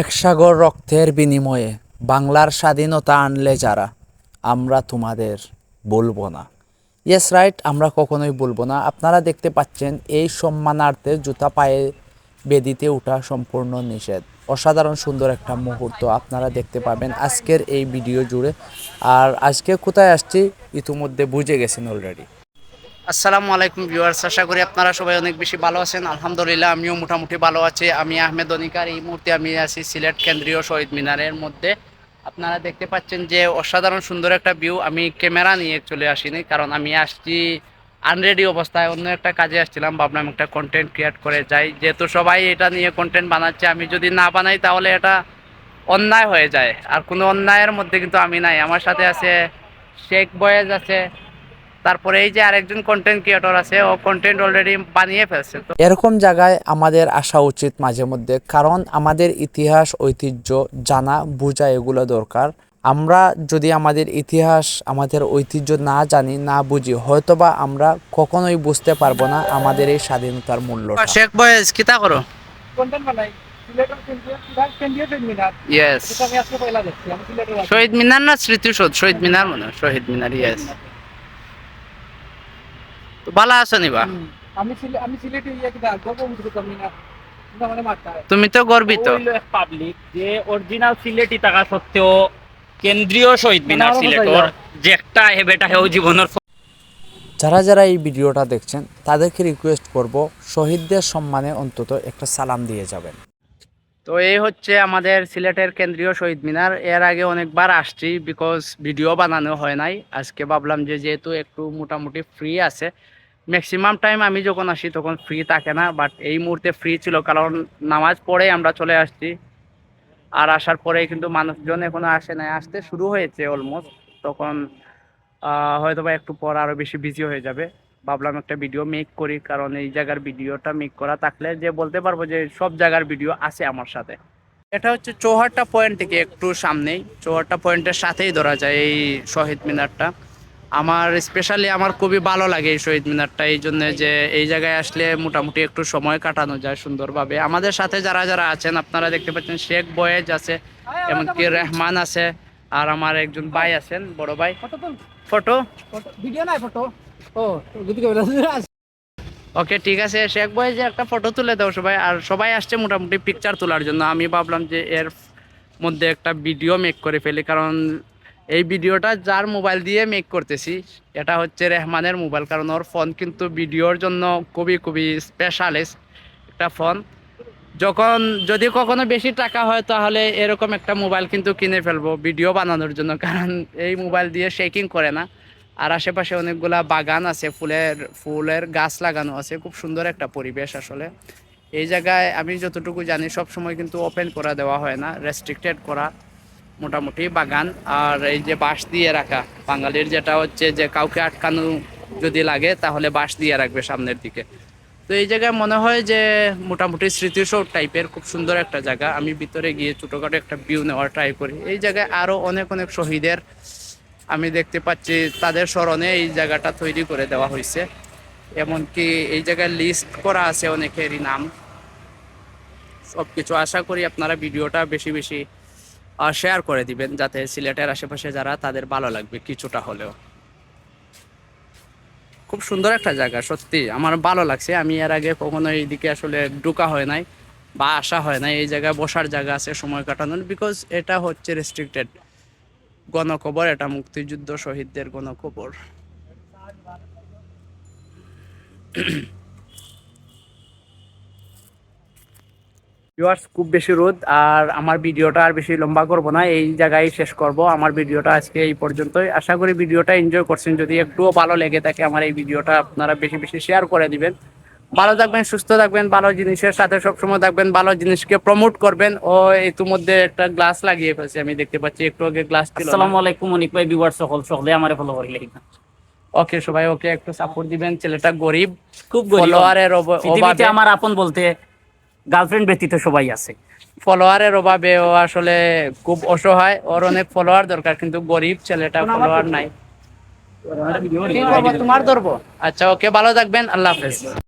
এক সাগর রক্তের বিনিময়ে বাংলার স্বাধীনতা আনলে যারা, আমরা তোমাদের বলব না। ইয়েস রাইট আমরা কখনোই বলব না। আপনারা দেখতে পাচ্ছেন, এই সম্মানার্থে জুতা পায়ে বেদিতে ওঠা সম্পূর্ণ নিষেধ। অসাধারণ সুন্দর একটা মুহূর্ত আপনারা দেখতে পাবেন আজকের এই ভিডিও জুড়ে। আর আজকে কোথায় আসছি, ইতিমধ্যে বুঝে গেছেন অলরেডি আসসালামু আলাইকুম ভিউয়ার্স, আশা করি আপনারা সবাই অনেক বেশি ভালো আছেন। আলহামদুলিল্লাহ, আমিও মোটামুটি ভালো আছি। আমি আহমেদ অনিকার, এই মুহূর্তে আমি আছি সিলেট কেন্দ্রীয় শহীদ মিনারের মধ্যে। আপনারা দেখতে পাচ্ছেন যে অসাধারণ সুন্দর একটা ভিউ আমি ক্যামেরা নিয়ে চলে আসিনি, কারণ আমি আসছি আনরেডি অবস্থায়। অন্য একটা কাজে আসছিলাম, ভাবলাম একটা কন্টেন্ট ক্রিয়েট করে যাই। যেহেতু সবাই এটা নিয়ে কন্টেন্ট বানাচ্ছে, আমি যদি না বানাই তাহলে এটা অন্যায় হয়ে যায়। আর কোনো অন্যায়ের মধ্যে কিন্তু আমি নাই। আমার সাথে আছে শেখ বয়েজ আছে তারপরে এই যে আরেকজন কন্টেন্ট ক্রিয়েটর আছে ও কন্টেন্ট অলরেডি বানিয়ে ফেলছে। তো এরকম জায়গায় আমাদের আসা উচিত মাঝে মধ্যে কারণ আমাদের ইতিহাস ঐতিহ্য জানা বোঝা এগুলো দরকার। আমরা যদি আমাদের ইতিহাস আমাদের ঐতিহ্য না জানি না বুঝি হয়তোবা আমরা কখনোই বুঝতে পারব না আমাদের এই স্বাধীনতার মূল্য শেখ বয়েজ কিতা করো? শহীদ মিনার। না স্মৃতিসৌধ? শহীদ মিনার মনে হয়, শহীদ মিনার ইয়েস ভালো আছো নিবা। হুম। আমি আমি সিলেটে ইয়ে কিনা গর্ববোধ করি না কিন্তু আমার মাথা তুমি তো গর্বিত। পাবলিক যে অরিজিনাল সিলেটি থাকা সত্ত্বেও কেন্দ্রীয় শহীদ মিনার সিলেটর যে একটা হেবেটা হেও জীবনের যারা যারা এই ভিডিওটা দেখছেন তাদেরকে রিকোয়েস্ট করব শহীদদের সম্মানে অন্তত একটা সালাম দিয়ে যাবেন। তো এই হচ্ছে আমাদের সিলেটের কেন্দ্রীয় শহীদ মিনার। এর আগে অনেকবার আসছি বিকজ ভিডিও বানানো হয় নাই। আজকে ভাবলাম যে যেহেতু একটু মোটামুটি ফ্রি আছে ম্যাক্সিমাম টাইম আমি যখন আসি তখন ফ্রি থাকে না বাট এই মুহূর্তে ফ্রি ছিল কারণ নামাজ পড়েই আমরা চলে আসছি। আর আসার পরেই কিন্তু মানুষজন এখনও আসে নাই, আসতে শুরু হয়েছে অলমোস্ট তখন হয়তো বা একটু পর আরও বেশি বিজি হয়ে যাবে। ভাবলাম একটা ভিডিও মেক করি, কারণ এই জায়গার ভিডিওটা মেক করা থাকলে যে বলতে পারব যে সব জায়গার ভিডিও আছে আমার সাথে। এটা হচ্ছে চৌহাট্টা পয়েন্ট থেকে একটু সামনেই, চৌহাট্টা পয়েন্টের সাথেই ধরা যায় এই শহীদ মিনারটা। আমার স্পেশালি আমার খুবই ভালো লাগে এই শহীদ মিনারটা এই জন্য যে এই জায়গায় আসলে মোটামুটি একটু সময় কাটানো যায় সুন্দরভাবে। আমাদের সাথে যারা যারা আছেন আপনারা দেখতে পাচ্ছেন শেখ বয়েজ আছে এমনকি রেহমান আছে আর আমার একজন ভাই আছেন বড় ভাই। ফটো তুল। ফটো? ফটো ভিডিও নাই ফটো। ও ওকে ঠিক আছে শেখ যে একটা ফটো তুলে দাও সবাই আর সবাই আসছে মোটামুটি পিকচার তোলার জন্য। আমি ভাবলাম যে এর মধ্যে একটা ভিডিও মেক করে ফেলি কারণ এই ভিডিওটা যার মোবাইল দিয়ে মেক করতেছি, এটা হচ্ছে রেহমানের মোবাইল, কারণ ওর ফোন কিন্তু ভিডিওর জন্য খুবই খুবই স্পেশালিস্ট একটা ফোন যখন, যদি কখনো বেশি টাকা হয়, তাহলে এরকম একটা মোবাইল কিন্তু কিনে ফেলব, ভিডিও বানানোর জন্য, কারণ এই মোবাইল দিয়ে শেকিং করে না। আর আশেপাশে অনেকগুলা বাগান আছে, ফুলের ফুলের গাছ লাগানো আছে, খুব সুন্দর একটা পরিবেশ আসলে। এই জায়গায় আমি যতটুকু জানি সব সময় কিন্তু ওপেন করা দেওয়া হয় না রেস্ট্রিক্টেড করা। মোটামুটি বাগান আর এই যে বাঁশ দিয়ে রাখা। বাঙালির যেটা হচ্ছে যে কাউকে আটকানো যদি লাগে, তাহলে বাঁশ দিয়ে রাখবে সামনের দিকে। তো এই জায়গায় মনে হয় যে মোটামুটি স্মৃতিসৌধ টাইপের খুব সুন্দর একটা জায়গা। আমি ভিতরে গিয়ে ছোটোখাটো একটা ভিউ নেওয়ার ট্রাই করি। এই জায়গায় আরও অনেক অনেক শহীদের আমি দেখতে পাচ্ছি। তাদের স্মরণে এই জায়গাটা তৈরি করে দেওয়া হয়েছে। এমনকি এই জায়গায় লিস্ট করা আছে অনেকেরই নাম। সব কিছু আশা করি আপনারা ভিডিওটা বেশি বেশি শেয়ার করে দিবেন যাতে সিলেটের আশেপাশে যারা, তাদের ভালো লাগবে কিছুটা হলেও। খুব সুন্দর একটা জায়গা, সত্যি। আমার ভালো লাগছে। আমি এর আগে কখনো এইদিকে আসলে ঢুকা হয় নাই বা আসা হয় নাই। এই জায়গায় বসার জায়গা আছে, সময় কাটানোর। বিকজ এটা হচ্ছে রেস্ট্রিক্টেড গণকবর, এটা মুক্তিযুদ্ধ শহীদদের গণকবর। ভিউয়ার্স খুব বেশি রোদ আর আমার ভিডিওটা আর বেশি লম্বা করব না এই জায়গায় শেষ করব। আমার ভিডিওটা আজকে এই পর্যন্তই। আশা করি ভিডিওটা এনজয় করছেন। যদি একটুও ভালো লেগে থাকে আমার এই ভিডিওটা আপনারা বেশি বেশি শেয়ার করে দিবেন। ভালো থাকবেন সুস্থ থাকবেন ভালো জিনিসের সাথে সবসময় থাকবেন ভালো জিনিসকে প্রমোট করবেন। ও ইতিমধ্যে একটা গ্লাস লাগিয়ে ফেলছে আমি দেখতে পাচ্ছি একটু আগে গ্লাস ছিল আসসালামু আলাইকুম অনিক ভাই ভিউয়ার সকল সকলে আমারে ফলো করিলে ওকে সবাই ওকে একটু সাপোর্ট দিবেন। ছেলেটা গরিব খুব গরিব। ফলোয়ারের অভাবে আমার আপন বলতে গার্লফ্রেন্ড ব্যতীত সবাই আছে। ফলোয়ারের অভাবে ও আসলে খুব অসহায়। ওর অনেক ফলোয়ার দরকার কিন্তু গরিব ছেলেটা ফলোয়ার নাই। তোমার ধরবো আচ্ছা ওকে ভালো থাকবেন। আল্লাহ হাফেজ।